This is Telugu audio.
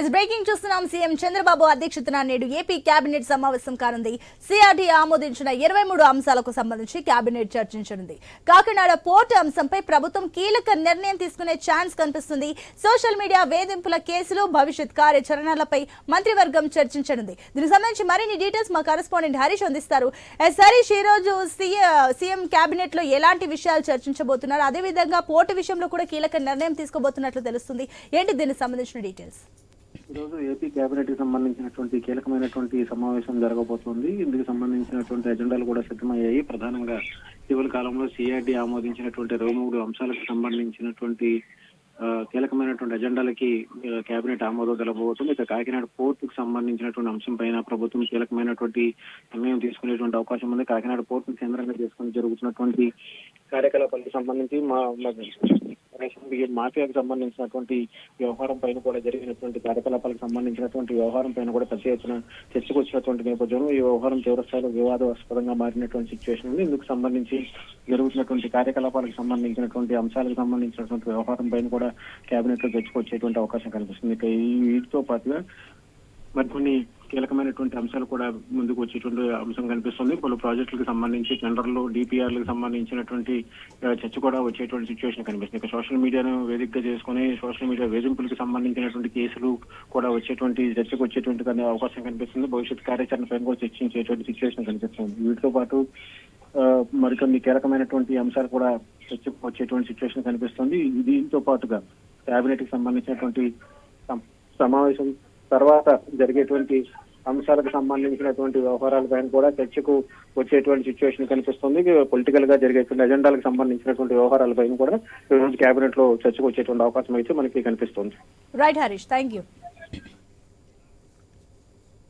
ఇస్ బ్రేకింగ్ చూస్తున్నాం సీఎం చంద్రబాబు అధ్యక్షతన నేడు ఏపీ కేబినెట్ సమావేశం కానుంది సిఆర్డీ ఆమోదించిన ఇరవై మూడు అంశాలకు సంబంధించి కేబినెట్ చర్చించనుంది కాకినాడ పోర్టు అంశంపై ప్రభుత్వం కీలక నిర్ణయం తీసుకునే ఛాన్స్ కనిపిస్తుంది సోషల్ మీడియా వేధింపుల కేసులు భవిష్యత్ కార్యాచరణలపై మంత్రివర్గం చర్చించనుంది దీనికి సంబంధించి మరిన్ని డీటెయిల్స్ మా కరెస్పాండెంట్ హరీష్ అందిస్తారు హరీష్ ఈ రోజు సీఎం కేబినెట్లో ఎలాంటి విషయాలు చర్చించబోతున్నారు? అదేవిధంగా పోర్టు విషయంలో కూడా కీలక నిర్ణయం తీసుకోబోతున్నట్లు తెలుస్తుంది. ఏంటి దీనికి సంబంధించిన డీటెయిల్స్ ఈరోజు ఏపీ కేబినెట్కి సంబంధించినటువంటి కీలకమైనటువంటి సమావేశం జరగబోతోంది. ఇందుకు సంబంధించినటువంటి ఎజెండాలు కూడా సిద్ధమయ్యాయి. ప్రధానంగా ఇటీవల కాలంలో సిఆర్డి ఆమోదించినటువంటి ఇరవై మూడు అంశాలకు సంబంధించినటువంటి కీలకమైనటువంటి ఎజెండాలకి కేబినెట్ ఆమోదం తెలబోతుంది ఇక కాకినాడ పోర్టుకు సంబంధించినటువంటి అంశం పైన ప్రభుత్వం కీలకమైనటువంటి నిర్ణయం తీసుకునేటువంటి అవకాశం ఉంది. కాకినాడ పోర్టును కేంద్రంగా చేసుకుని జరుగుతున్నటువంటి కార్యకలాపాలకు సంబంధించి మా మా రేషన్ బియ్యం మాఫియాకు సంబంధించినటువంటి వ్యవహారం పైన కూడా జరిగినటువంటి కార్యకలాపాలకు సంబంధించినటువంటి వ్యవహారం పైన కూడా పెద్ద ఎత్తున చర్చకు వచ్చినటువంటి నేపథ్యంలో ఈ వ్యవహారం తీవ్రస్థాయిలో వివాదాస్పదంగా మారినటువంటి సిచ్యువేషన్ ఉంది. ఇందుకు సంబంధించి జరుగుతున్నటువంటి కార్యకలాపాలకు సంబంధించినటువంటి అంశాలకు సంబంధించినటువంటి వ్యవహారం పైన కూడా కేబినెట్లో చర్చకు వచ్చేటువంటి అవకాశం కనిపిస్తుంది. ఇక వీటితో పాటుగా మరికొన్ని కీలకమైనటువంటి అంశాలు కూడా ముందుకు వచ్చేటువంటి అంశం కనిపిస్తుంది. పలు ప్రాజెక్టులకు సంబంధించి టెండర్లు డిపిఆర్లకు సంబంధించినటువంటి చర్చ కూడా వచ్చేటువంటి సిచ్యువేషన్ కనిపిస్తుంది. ఇక సోషల్ మీడియాను వేదికగా చేసుకుని సోషల్ మీడియా వేధింపులకు సంబంధించినటువంటి కేసులు కూడా వచ్చేటువంటి చర్చకు వచ్చేటువంటి అవకాశం కనిపిస్తుంది. భవిష్యత్ కార్యాచరణ పైన కూడా చర్చించేటువంటి సిచ్యువేషన్ కనిపిస్తుంది. వీటితో పాటు మరికొన్ని కీలకమైనటువంటి అంశాలు కూడా చర్చకు వచ్చేటువంటి సిచ్యువేషన్ కనిపిస్తుంది. దీంతో పాటుగా కేబినెట్కి సంబంధించినటువంటి సమావేశం తర్వాత జరిగేటువంటి అంశాలకు సంబంధించినటువంటి వ్యవహారాలపైన కూడా చర్చకు వచ్చేటువంటి సిచ్యువేషన్ కనిపిస్తుంది. పొలిటికల్గా జరిగేటువంటి ఎజెండాలకు సంబంధించినటువంటి వ్యవహారాలపైన కూడా ఈ రోజు కేబినెట్లో చర్చకు వచ్చేటువంటి అవకాశం అయితే మనకి కనిపిస్తుంది. Right Harish thank you